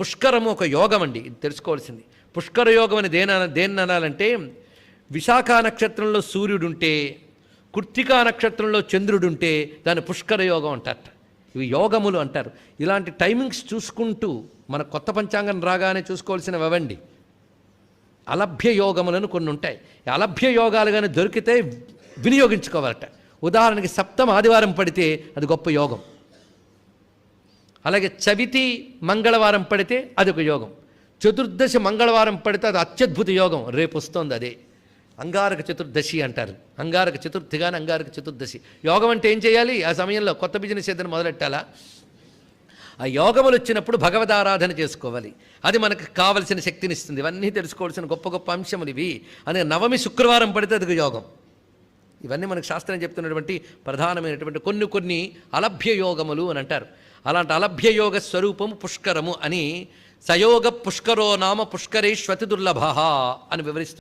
పుష్కరము ఒక యోగం అండి ఇది తెలుసుకోవాల్సింది. పుష్కర యోగం అని దేని దేన్ని అనాలంటే విశాఖ నక్షత్రంలో సూర్యుడుంటే కృత్తికా నక్షత్రంలో చంద్రుడుంటే దాన్ని పుష్కర యోగం అంటారట. ఇవి యోగములు అంటారు. ఇలాంటి టైమింగ్స్ చూసుకుంటూ మన కొత్త పంచాంగం రాగానే చూసుకోవాల్సినవి అవండి. అలభ్య యోగములను కొన్ని ఉంటాయి అలభ్య యోగాలు కానీ దొరికితే వినియోగించుకోవాలట. ఉదాహరణకి సప్తం ఆదివారం పడితే అది గొప్ప యోగం. అలాగే చవితి మంగళవారం పడితే అది ఒక యోగం. చతుర్దశి మంగళవారం పడితే అది అత్యద్భుత యోగం. రేపు వస్తుంది అదే. అంగారక చతుర్దశి అంటారు. అంగారక చతుర్థి కానీ అంగారక చతుర్దశి. యోగం అంటే ఏం చేయాలి? ఆ సమయంలో కొత్త బిజినెస్ ఏదైనా మొదలెట్టాలా? ఆ యోగములు వచ్చినప్పుడు భగవద్ ఆరాధన చేసుకోవాలి. అది మనకు కావలసిన శక్తిని ఇస్తుంది. ఇవన్నీ తెలుసుకోవాల్సిన గొప్ప గొప్ప అంశములు ఇవి. అనే నవమి శుక్రవారం పడితే అది యోగం. ఇవన్నీ మనకు శాస్త్రం చెప్తున్నటువంటి ప్రధానమైనటువంటి కొన్ని కొన్ని అలభ్య యోగములు అని అంటారు. అలాంటి అలభ్యయోగ స్వరూపము పుష్కరము అని సయోగ పుష్కరో నామ పుష్కరేష్వతి దుర్లభ అని వివరిస్తారు